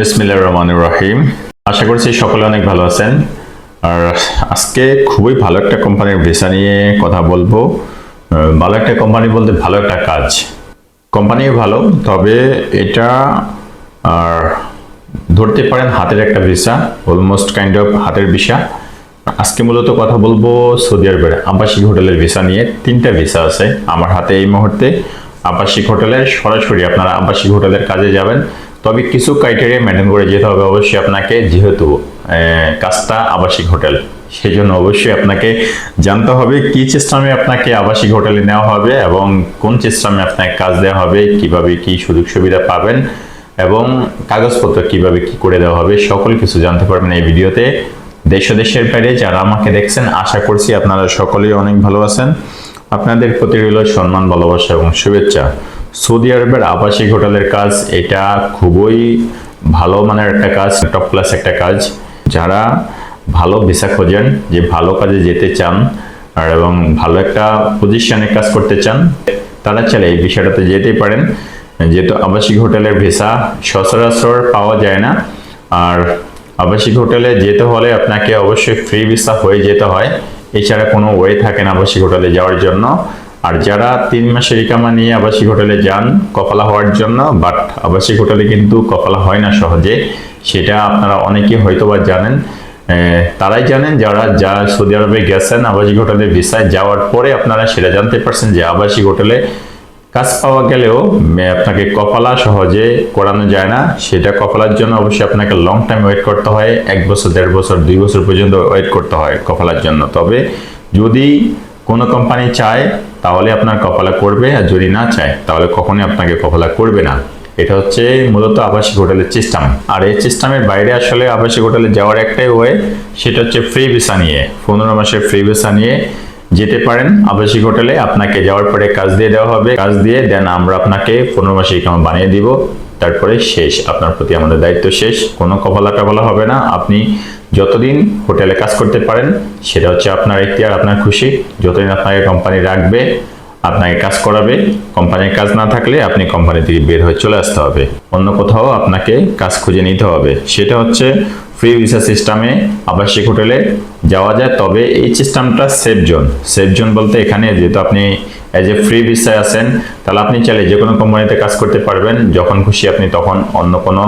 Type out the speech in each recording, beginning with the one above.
বিসমিল্লাহির রহমানির রহিম। আশা করছি সকলে অনেক ভালো আছেন। আর আজকে খুবই ভালো একটা কোম্পানির ভিসা নিয়ে কথা বলব। ভালো একটা কোম্পানি বলতে ভালো একটা কাজ। কোম্পানিও ভালো, তবে এটা আর ধরতে পারেন হাতের একটা ভিসা অলমোস্ট কাইন্ড অফ হাতের ভিসা। আজকে মূলত কথা বলব সৌদি আরবের আবাসিক হোটেলের ভিসা নিয়ে। তিনটা ভিসা আছে আমার হাতে এই মুহূর্তে। আবাসিক হোটেলের সরাসরি আপনারা আবাসিক হোটেলের কাজে যাবেন। তবে কিছু ক্রাইটেরিয়া মেনটেন করে যেতে হবে অবশ্যই আপনাকে যেহেতু কাজটা আবাসিক হোটেল সেই জন্য অবশ্যই আপনাকে জানতে হবে কি সিস্টেমে আপনাকে আবাসিক হোটেলে নেওয়া হবে এবং কোন সিস্টেমে আপনাকে কাজ দেওয়া হবে, কীভাবে কি সুযোগ সুবিধা পাবেন এবং কাগজপত্র কীভাবে কি করে দেওয়া হবে, সকল কিছু জানতে পারবেন এই ভিডিওতে। দেশ দেশের বাইরে যারা আমাকে দেখছেন, আশা করছি আপনারা সকলেই অনেক ভালো আছেন। আপনাদের প্রতি রইল সম্মান, ভালোবাসা এবং শুভেচ্ছা। সৌদি আরবের আবাসিক হোটেলের কাজ, এটা খুবই ভালো মানের একটা কাজ টপ ক্লাস একটা কাজ। যারা ভালো ভিসা খোঁজেন, যে ভালো কাজে যেতে চান, আর এবং ভালো একটা পজিশনে কাজ করতে চান, তারা চাইলে এই বিষয়টাতে যেতেই পারেন। যেহেতু আবাসিক হোটেলের ভিসা সচরাচর পাওয়া যায় না, আর আবাসিক হোটেলে যেতে হলে আপনাকে অবশ্যই ফ্রি ভিসা হয়ে যেতে হয়। এছাড়া কোনো ওয়ে থাকে না আবাসিক হোটেলে যাওয়ার জন্য। আর যারা তিন মাসের ইকামা নিয়ে আবাসিক হোটেলে যান, কপালা হওয়ার জন্য বাট আবাসিক হোটেলে কিন্তু কপালা হয় না সহজে, সেটা আপনারা অনেকে হয়তোবা জানেন। তারাই জানেন যারা, যা সৌদি আরবে গেছেন আবাসিক হোটেলে ভিসায় যাওয়ার পরে আপনারা সেটা জানতে পারছেন যে আবাসিক হোটেলে কাজ পাওয়া গেলেও আপনাকে কপালা সহজে করানো যায় না। সেটা কপালার জন্য অবশ্যই আপনাকে লং টাইম ওয়েট করতে হয়, এক বছর, দেড় বছর, দুই বছর পর্যন্ত ওয়েট করতে হয় কপালার জন্য। তবে যদি কোনো কোম্পানি চায়, তাহলে আপনার কপালা করবে, আর যদি না চায়, তাহলে কখনোই আপনাকে কপালা করবে না। এটা হচ্ছে মূলত আবাসিক হোটেলের সিস্টেম আর এই সিস্টেমের বাইরে আসলে আবাসিক হোটেলে যাওয়ার একটাই ওয়ে সেটা হচ্ছে ফ্রি ভিসা নিয়ে। পনেরো মাসের ফ্রি ভিসা নিয়ে যেতে পারেন আবাসিক হোটেলে। আপনাকে যাওয়ার পরে কাজ দিয়ে দেওয়া হবে। কাজ দিয়ে দেন আমরা আপনাকে পনেরো মাসে ইকামা বানিয়ে দিব। তারপরে শেষ। আপনার প্রতি আমাদের দায়িত্ব শেষ। কোনো কপালা টপালা হবে না। আপনি যতদিন হোটেলে কাজ করতে পারেন, সেটা হচ্ছে আপনার এখতিয়ার আপনার খুশি। যতদিন আপনাকে কোম্পানি রাখবে, আপনাকে কাজ করাবে কোম্পানির কাজ না থাকলে আপনি কোম্পানি থেকে বের হয়ে চলে আসতে হবে। অন্য কোথাও আপনাকে কাজ খুঁজে নিতে হবে। সেটা হচ্ছে ফ্রি ভিসা সিস্টেমে আবাসিক হোটেলে যাওয়া যায়, তবে এই সিস্টেমটা সেফ জোন সেফ জোন বলতে এখানে যেহেতু আপনি এজ এ ফ্রি ভিসায় আছেন, তাহলে আপনি চাইলে যে কোনো কোম্পানিতে কাজ করতে পারবেন। যখন খুশি আপনি তখন অন্য কোনো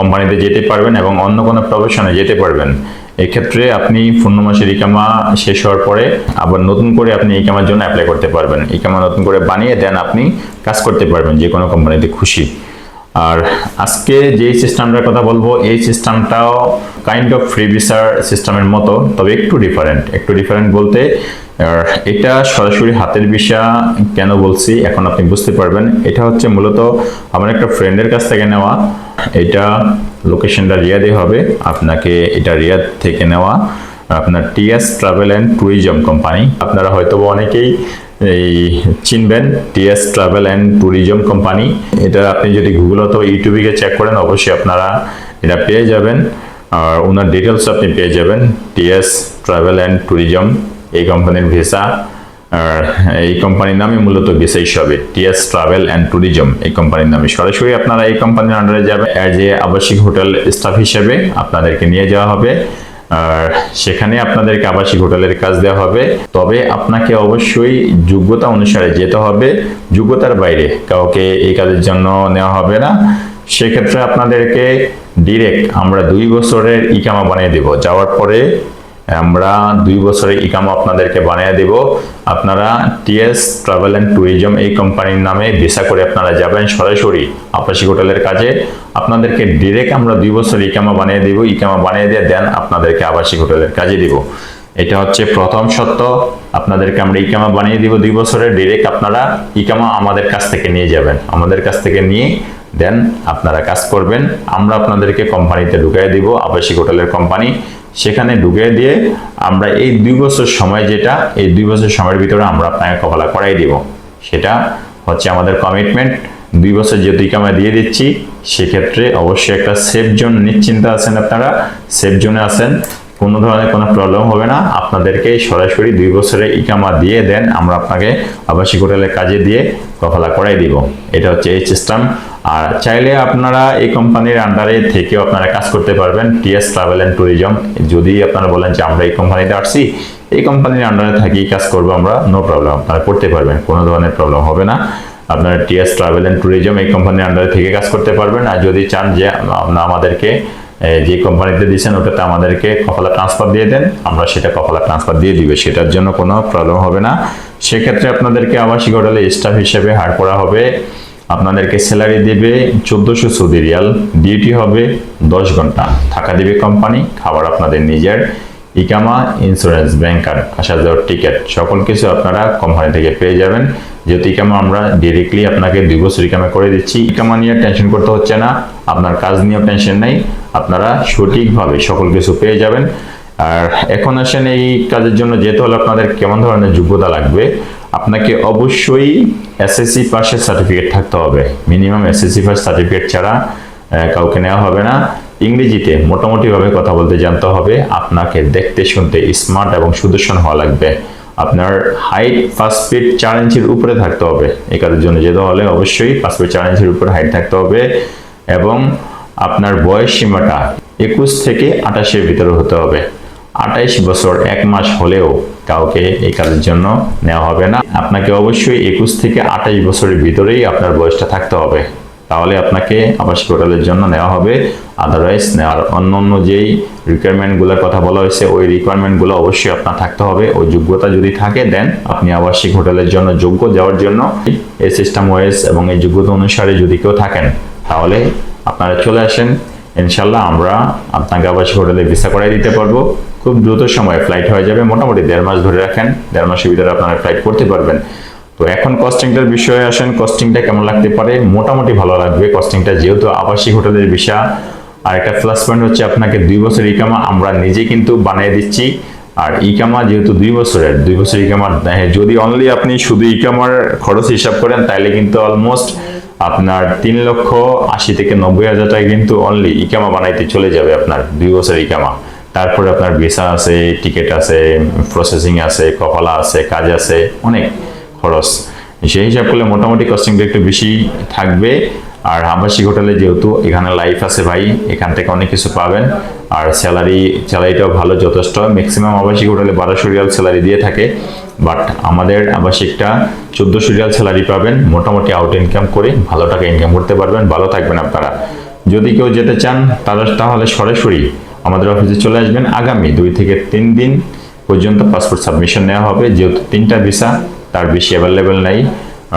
কোম্পানিতে যেতে পারবেন এবং অন্য কোনো প্রফেশনে যেতে পারবেন। এক্ষেত্রে আপনি পূর্ণ মাসের ইকামা শেষ হওয়ার পরে আবার নতুন করে আপনি ইকামার জন্য অ্যাপ্লাই করতে পারবেন। ইকামা নতুন করে বানিয়ে দেন আপনি, কাজ করতে পারবেন যে কোনো কোম্পানিতে খুশি। আর আজকে যে সিস্টেমটার কথা বলব, এই সিস্টেমটাও কাইন্ড অফ ফ্রি ভিসার সিস্টেমের মতো, তবে একটু ডিফারেন্ট একটু ডিফারেন্ট বলতে এটা সরাসরি হাতের ভিসা কেন বলছি, এখন আপনি বুঝতে পারবেন। এটা হচ্ছে মূলত আমার একটা ফ্রেন্ডের কাছ থেকে নেওয়া। এটা লোকেশনটা রিয়াদে হবে। আপনাকে এটা রিয়াদ থেকে নেওয়া আপনার TS travel and tourism company. আপনারা হয়তো অনেকেই এই চিনবেন, TS travel and tourism company. এটা আপনি যদি গুগল অথবা ইউটিউবে চেক করেন, অবশ্যই আপনারা এটা পেয়ে যাবেন। আর ওনার ডিটেলস আপনি পেয়ে যাবেন। টিএস ট্রাভেল অ্যান্ড ট্যুরিজম এই কোম্পানির ভিসা। এই কোম্পানির নামে মূলত ভিসা হিসাবে টিএস ট্রাভেল অ্যান্ড ট্যুরিজম এই কোম্পানির নামে সরাসরি আপনারা এই কোম্পানির আন্ডারে যাবে অ্যাজ এ আবাসিক হোটেল স্টাফ হিসেবে আপনাদেরকে নিয়ে যাওয়া হবে। আর সেখানে আপনাদেরকে আবাসিক হোটেলের কাজ দেওয়া হবে। তবে আপনাকে অবশ্যই যোগ্যতা অনুসারে যেতে হবে। যোগ্যতার বাইরে কাউকে এই কাজের জন্য নেওয়া হবে না। সেক্ষেত্রে আপনাদেরকে ডিরেক্ট আমরা দুই বছরের ইকামা বানিয়ে দেব। যাওয়ার পরে আমরা দুই বছরের ইকামা আপনাদেরকে বানিয়ে দেব। আপনারা টিএস ট্রাভেল অ্যান্ড ট্যুরিজম এই কোম্পানির নামে ভিসা করে আপনারা যাবেন সরাসরি আবাসিক হোটেলের কাজে। আপনাদেরকে ডিরেক্ট আমরা দুই বছর ইকামা বানিয়ে দিব, ইকামা বানিয়ে দিয়ে দেন আপনাদেরকে আবাসিক হোটেলের কাজে দিব। এটা হচ্ছে প্রথম সত্য। আপনাদেরকে আমরা ইকামা বানিয়ে দিব দুই বছরের ডিরেক্ট আপনারা ইকামা আমাদের কাছ থেকে নিয়ে যাবেন। আমাদের কাছ থেকে নিয়ে দেন আপনারা কাজ করবেন। আমরা আপনাদেরকে কোম্পানিতে ঢুকিয়ে দিব, আবাসিক হোটেলের কোম্পানি। সেখানে ঢুকিয়ে দিয়ে আমরা এই দুই বছর সময় যেটা, এই দুই বছর সময়ের ভিতরে আমরা আপনাকে কপালা করাই দিব। সেটা হচ্ছে আমাদের কমিটমেন্ট দুই বছর যেহেতু ইকামা দিয়ে দিচ্ছি, সেক্ষেত্রে অবশ্যই একটা সেফ জোন নিশ্চিন্তে আছেন আপনারা। সেফ জোনে আছেন, কোনো ধরনের কোনো প্রবলেম হবে না। আপনাদেরকে সরাসরি দুই বছরের ইকামা দিয়ে দেন, আমরা আপনাকে আবাসিক হোটেলের কাজে দিয়ে কফলা করাই দিব। এটা হচ্ছে এই সিস্টেম আর চাইলে আপনারা এই কোম্পানির আন্ডারে থেকেও আপনারা কাজ করতে পারবেন টিএস ট্রাভেল অ্যান্ড ট্যুরিজম যদি আপনারা বলেন যে আমরা এই কোম্পানিতে আসছি, এই কোম্পানির আন্ডারে থাকি কাজ করব আমরা নো প্রবলেম আপনারা করতে পারবেন, কোনো ধরনের প্রবলেম হবে না। আপনারা টিএস ট্রাভেল অ্যান্ড ট্যুরিজম এই কোম্পানির আন্ডারে থেকে কাজ করতে পারবেন, আর যদি চান যে আপনারা আমাদেরকে যে কোম্পানিতে দিয়েছেন, ওটাতে আমাদেরকে কপালা ট্রান্সফার দিয়ে দেন, আমরা সেটা কপালা ট্রান্সফার দিয়ে দিবে, সেটার জন্য কোনো প্রবলেম হবে না। সেক্ষেত্রে আপনাদেরকে আবাসিক হোটেলে স্টাফ হিসেবে হায়ার করা হবে। আপনাদেরকে স্যালারি দেবে চোদ্দোশো সৌদি রিয়াল ডিউটি হবে দশ ঘণ্টা। থাকা দিবে কোম্পানি খাবার আপনাদের নিজের, ইকামা ইন্স্যুরেন্স ব্যাংক আসা যাওয়ার টিকিট সকল কিছু আপনারা কোম্পানি থেকে পেয়ে যাবেন। যেহেতু ইকামা আমরা ডিরেক্টলি আপনাকে দুই বছর ইকামা করে দিচ্ছি। ইকামা নিয়ে টেনশন করতে হচ্ছে না, আপনার কাজ নিয়েও টেনশন নেই, আপনারা সঠিকভাবে সকল কিছু পেয়ে যাবেন। আর এখন আসেন এই কাজের জন্য যেতে হলে আপনাদের কেমন ধরনের যোগ্যতা লাগবে আপনাকে অবশ্যই এসএসসি পাশের সার্টিফিকেট থাকতে হবে। মিনিমাম এসএসসি পাস সার্টিফিকেট ছাড়া কাউকে নেওয়া হবে না। ইংরেজিতে মোটামুটিভাবে কথা বলতে জানতে হবে। আপনাকে দেখতে শুনতে স্মার্ট এবং সুদর্শন হওয়া লাগবে। আপনার হাইট ফিট চার ইঞ্চির উপরে থাকতে হবে। এই কাজের জন্য যেতে হলে অবশ্যই পাঁচ ফিট চার ইঞ্চির উপরে হাইট থাকতে হবে এবং আপনার বয়স সীমাটা একুশ থেকে আঠাশের ভিতরে হতে হবে। আঠাইশ বছর এক মাস হলেও কাউকে এই কাজের জন্য নেওয়া হবে না। আপনাকে অবশ্যই একুশ থেকে আঠাশ বছরের ভিতরেই আপনার বয়সটা থাকতে হবে। তাহলে আপনাকে আবাসিক হোটেলের জন্য নেওয়া হবে। আদারওয়াইজ নেওয়ার অন্য অন্য যেই রিকোয়ারমেন্টগুলোর কথা বলা হয়েছে, ওই রিকোয়ারমেন্টগুলো অবশ্যই আপনার থাকতে হবে। ওই যোগ্যতা যদি থাকে দেন আপনি আবাসিক হোটেলের জন্য যোগ্য যাওয়ার জন্য এই সিস্টেম ওয়েস এবং এই যোগ্যতা অনুসারে যদি কেউ থাকেন, তাহলে আপনারা চলে আসেন ইনশাল্লাহ আমরা আপনাকে আবাসিক হোটেলে ভিসা করাই দিতে পারব। খুব দ্রুত সময়ে ফ্লাইট হয়ে যাবে। মোটামুটি দেড় মাস ধরে রাখেন। দেড় মাসের ভিতরে আপনারা ফ্লাইট করতে পারবেন। তো এখন কস্টিংটার বিষয়ে আসেন। কস্টিংটা কেমন লাগতে পারে? মোটামুটি ভালো লাগবে। কস্টিংটা যেহেতু আবাসিক হোটেলের ভিসা আর একটা প্লাস পয়েন্ট হচ্ছে আপনাকে দুই বছর ইকামা আমরা নিজে কিন্তু বানিয়ে দিচ্ছি। আর ইকামা যেহেতু দুই বছরের, দুই বছর ইকামার যদি অনলি আপনি শুধু ইকামার খরচ হিসাব করেন তাহলে কিন্তু অলমোস্ট আপনার তিন লক্ষ আশি থেকে নব্বই হাজার টাকা কিন্তু অনলি ইকামা বানাইতে চলে যাবে আপনার দুই বছর ইকামা। তারপরে আপনার ভিসা আছে টিকিট আছে প্রসেসিং আছে, কপালা আছে, কাজ আছে, অনেক খরচ। সেই হিসাব করলে মোটামুটি কস্টিংটা একটু বেশি থাকবে। আর আবাসিক হোটেলে যেহেতু এখানে লাইফ আছে ভাই, এখান থেকে অনেক কিছু পাবেন। আর স্যালারি স্যালারিটাও ভালো, যথেষ্ট। ম্যাক্সিমাম আবাসিক হোটেলে বারোশো রিয়াল স্যালারি দিয়ে থাকে। বাট আমাদের আবাসিকটা চোদ্দোশো রিয়াল স্যালারি পাবেন, মোটামুটি আউট ইনকাম করে ভালো টাকা ইনকাম করতে পারবেন, ভালো থাকবেন আপনারা। যদি কেউ যেতে চান তাহলে তাহলে সরাসরি আমাদের অফিসে চলে আসবেন। আগামী দুই থেকে তিন দিন পর্যন্ত পাসপোর্ট সাবমিশন নেওয়া হবে। যেহেতু তিনটা ভিসা তার বেশি অ্যাভেলেবেল নাই।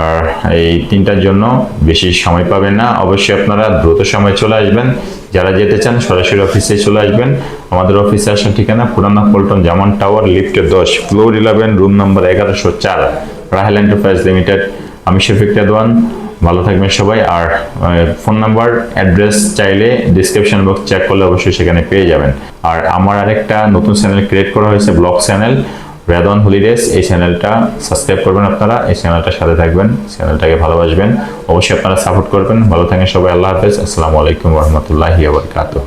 আর এই তিনটার জন্য বেশি সময় পাবেন না। অবশ্যই আপনারা দ্রুত সময় চলে আসবেন। যারা যেতে চান, সরাসরি অফিসে চলে আসবেন। আমাদের অফিসে আসার ঠিকানা পুরানা পল্টন জামান টাওয়ার, লিফটে দশ, ফ্লোর ইলেভেন, রুম নম্বর এগারোশো চার, রাহেল এন্টারপ্রাইজ লিমিটেড। আমি শফিক তেদওয়ান ভালো থাকবেন সবাই। আর ফোন নাম্বার, অ্যাড্রেস চাইলে ডিসক্রিপশন বক্স চেক করলে অবশ্যই সেখানে পেয়ে যাবেন। আর আমার আরেকটা নতুন চ্যানেল ক্রিয়েট করা হয়েছে, ব্লগ চ্যানেল। রেদন হলিডেস এই চ্যানেলটা সাবস্ক্রাইব করবেন আপনারা, এই চ্যানেলটার সাথে থাকবেন চ্যানেলটাকে ভালোবাসবেন। অবশ্যই আপনারা সাপোর্ট করবেন। ভালো থাকেন সবাই, আল্লাহ হাফেজ। আসসালামু আলাইকুম রহমতুল্লাহি আবরকাতহ